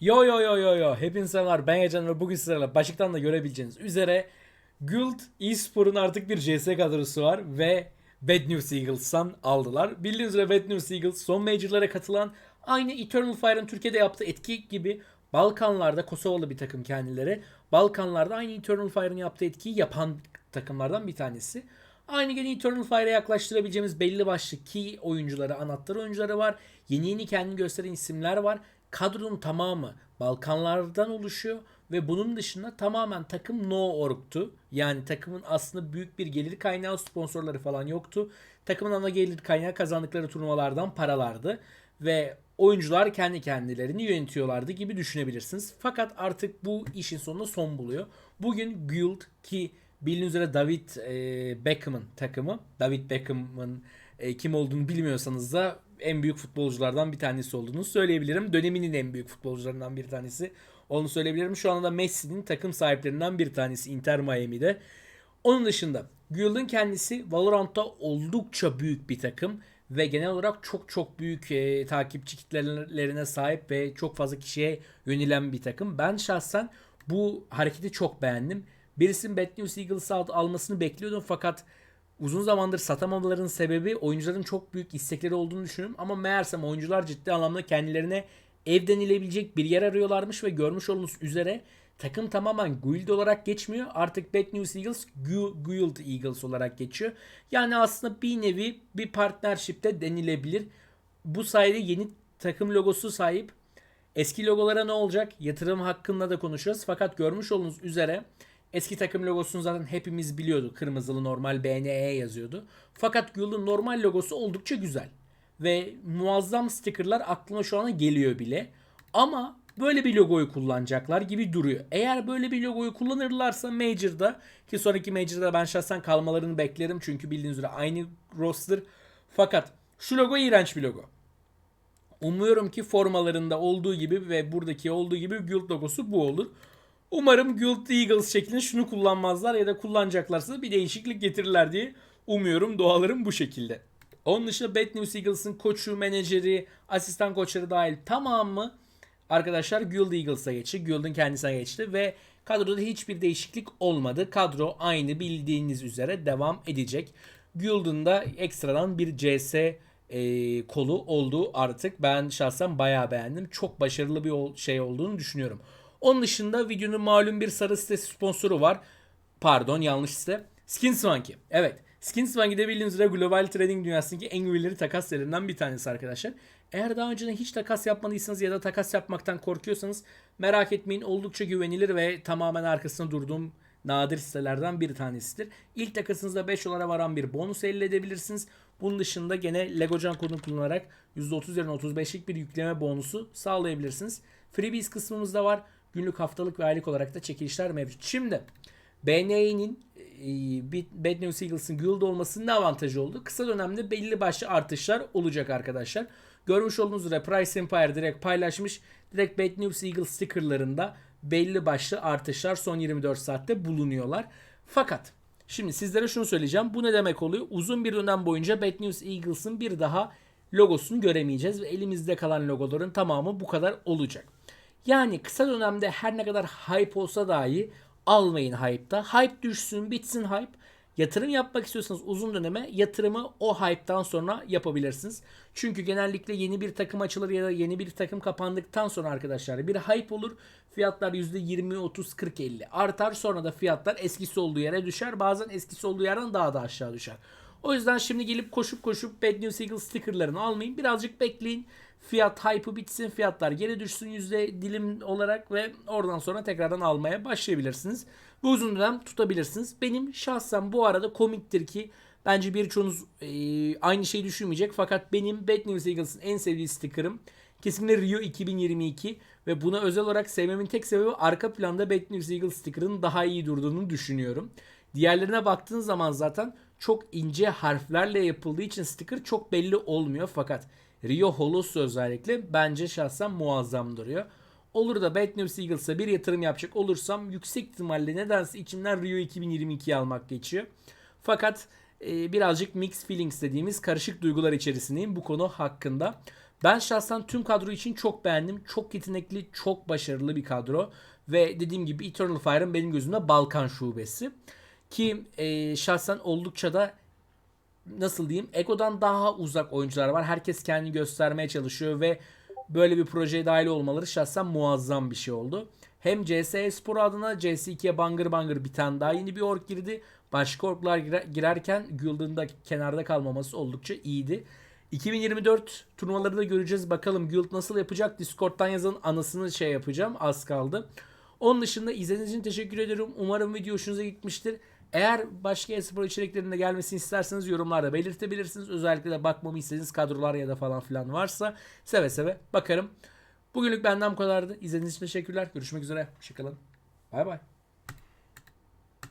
Yo yo yo yo yo hepinize selamlar ben Yacan ve bugün sizlerle başlıktan da görebileceğiniz üzere Guild eSpor'un artık bir CS kadrosu var ve Bad News Eagles'tan aldılar. Bildiğiniz üzere Bad News Eagles son major'lara katılan aynı Eternal Fire'ın Türkiye'de yaptığı etki gibi Balkanlarda Kosovalı bir takım kendileri. Balkanlarda aynı Eternal Fire'ın yaptığı etkiyi yapan takımlardan bir tanesi. Aynı gene Eternal Fire'a yaklaştırabileceğimiz belli başlı key oyuncuları, anahtar oyuncuları var. Yeni yeni kendini gösteren isimler var. Kadronun tamamı Balkanlardan oluşuyor ve bunun dışında tamamen takım no org'tu. Yani takımın aslında büyük bir gelir kaynağı sponsorları falan yoktu. Takımın ana gelir kaynağı kazandıkları turnuvalardan paralardı ve oyuncular kendi kendilerini yönetiyorlardı gibi düşünebilirsiniz. Fakat artık bu işin sonunda son buluyor. Bugün Guild ki bildiğiniz üzere David Beckham'ın takımı. David Beckham'ın kim olduğunu bilmiyorsanız da en büyük futbolculardan bir tanesi olduğunu söyleyebilirim. Döneminin en büyük futbolcularından bir tanesi. Onu söyleyebilirim. Şu anda Messi'nin takım sahiplerinden bir tanesi Inter Miami'de. Onun dışında Guild'ın kendisi Valorant'ta oldukça büyük bir takım ve genel olarak çok çok büyük e, takipçi kitlelerine sahip ve çok fazla kişiye yönelen bir takım. Ben şahsen bu hareketi çok beğendim. Birisinin Bad News Eagles'ı al- almasını bekliyordum fakat uzun zamandır satamamaların sebebi oyuncuların çok büyük istekleri olduğunu düşünüyorum. Ama meğersem oyuncular ciddi anlamda kendilerine ev denilebilecek bir yer arıyorlarmış ve görmüş olduğunuz üzere takım tamamen Guild olarak geçmiyor. Artık Bad News Eagles Gu- Guild Eagles olarak geçiyor. Yani aslında bir nevi bir partnership'te denilebilir. Bu sayede yeni takım logosu sahip. Eski logolara ne olacak? Yatırım hakkında da konuşacağız. Fakat görmüş olduğunuz üzere eski takım logosunu zaten hepimiz biliyorduk. Kırmızılı normal BNE yazıyordu. Fakat Guild'ın normal logosu oldukça güzel. Ve muazzam stickerlar aklıma şu an geliyor bile. Ama böyle bir logoyu kullanacaklar gibi duruyor. Eğer böyle bir logoyu kullanırlarsa Major'da ki sonraki Major'da ben şahsen kalmalarını beklerim. Çünkü bildiğiniz üzere aynı roster. Fakat şu logo iğrenç bir logo. Umuyorum ki formalarında olduğu gibi ve buradaki olduğu gibi Guild logosu bu olur. Umarım Guild Eagles şeklinde şunu kullanmazlar ya da kullanacaklarsa bir değişiklik getirirler diye umuyorum. Dualarım bu şekilde. Onun dışında Bad News Eagles'ın koçu, menajeri, asistan koçları dahil tamamı arkadaşlar Guild Eagles'a geçti. Guild'ın kendisine geçti ve kadroda hiçbir değişiklik olmadı. Kadro aynı bildiğiniz üzere devam edecek. Guild'ın da ekstradan bir CS e, kolu oldu artık. Ben şahsen bayağı beğendim. Çok başarılı bir şey olduğunu düşünüyorum. Onun dışında videonun malum bir sarı sitesi sponsoru var. Pardon yanlış site. Skinswanky. Evet. Skinswanky'de bildiğiniz üzere global trading dünyasındaki en güvenilir takas sitelerinden bir tanesi arkadaşlar. Eğer daha önceden hiç takas yapmadıysanız ya da takas yapmaktan korkuyorsanız merak etmeyin oldukça güvenilir ve tamamen arkasında durduğum nadir sitelerden bir tanesidir. İlk takasınızda 5 dolara varan bir bonus elde edebilirsiniz. Bunun dışında gene Legocan kodunu kullanarak %30 yerine 35'lik bir yükleme bonusu sağlayabilirsiniz. Freebies kısmımızda var. Günlük, haftalık ve aylık olarak da çekilişler mevcut. Şimdi BNE'nin Bad News Eagles'ın Guild olmasının ne avantajı oldu? Kısa dönemde belli başlı artışlar olacak arkadaşlar. Görmüş olduğunuz üzere Price Empire direkt paylaşmış. Direkt Bad News Eagles stickerlarında belli başlı artışlar son 24 saatte bulunuyorlar. Fakat şimdi sizlere şunu söyleyeceğim. Bu ne demek oluyor? Uzun bir dönem boyunca Bad News Eagles'ın bir daha logosunu göremeyeceğiz ve elimizde kalan logoların tamamı bu kadar olacak. Yani kısa dönemde her ne kadar hype olsa dahi almayın hype'da. Hype düşsün, bitsin hype. Yatırım yapmak istiyorsanız uzun döneme yatırımı o hype'tan sonra yapabilirsiniz. Çünkü genellikle yeni bir takım açılır ya da yeni bir takım kapandıktan sonra arkadaşlar bir hype olur. Fiyatlar %20, 30, 40, 50 artar. Sonra da fiyatlar eskisi olduğu yere düşer. Bazen eskisi olduğu yerden daha da aşağı düşer. O yüzden şimdi gelip koşup koşup Bad News Eagle stickerlarını almayın. Birazcık bekleyin. Fiyat hype'ı bitsin. Fiyatlar geri düşsün yüzde dilim olarak ve oradan sonra tekrardan almaya başlayabilirsiniz. Bu uzun dönem tutabilirsiniz. Benim şahsen bu arada komiktir ki bence birçoğunuz e, aynı şeyi düşünmeyecek. Fakat benim Bad News Eagles'ın en sevdiği sticker'ım kesinlikle Rio 2022 ve buna özel olarak sevmemin tek sebebi arka planda Bad News Eagle sticker'ın daha iyi durduğunu düşünüyorum. Diğerlerine baktığın zaman zaten çok ince harflerle yapıldığı için sticker çok belli olmuyor fakat Rio Holosu özellikle bence şahsen muazzam duruyor. Olur da News Eagles'a bir yatırım yapacak olursam yüksek ihtimalle nedense içimden Rio 2022'yi almak geçiyor. Fakat e, birazcık mixed feelings dediğimiz karışık duygular içerisindeyim bu konu hakkında. Ben şahsen tüm kadro için çok beğendim. Çok yetenekli, çok başarılı bir kadro. Ve dediğim gibi Eternal Fire'ın benim gözümde Balkan şubesi. Ki e, şahsen oldukça da nasıl diyeyim Ego'dan daha uzak oyuncular var. Herkes kendini göstermeye çalışıyor ve böyle bir projeye dahil olmaları şahsen muazzam bir şey oldu. Hem CS Espor adına CS2'ye bangır bangır bir tane daha yeni bir org girdi. Başka orglar girer- girerken Guild'ın da kenarda kalmaması oldukça iyiydi. 2024 turnuvaları da göreceğiz. Bakalım Guild nasıl yapacak? Discord'dan yazın anasını şey yapacağım. Az kaldı. Onun dışında izlediğiniz için teşekkür ederim. Umarım video hoşunuza gitmiştir. Eğer başka espor içeriklerinde gelmesini isterseniz yorumlarda belirtebilirsiniz. Özellikle de bakmamı istediğiniz kadrolar ya da falan filan varsa seve seve bakarım. Bugünlük benden bu kadardı. İzlediğiniz için teşekkürler. Görüşmek üzere. Hoşçakalın. Bay bay.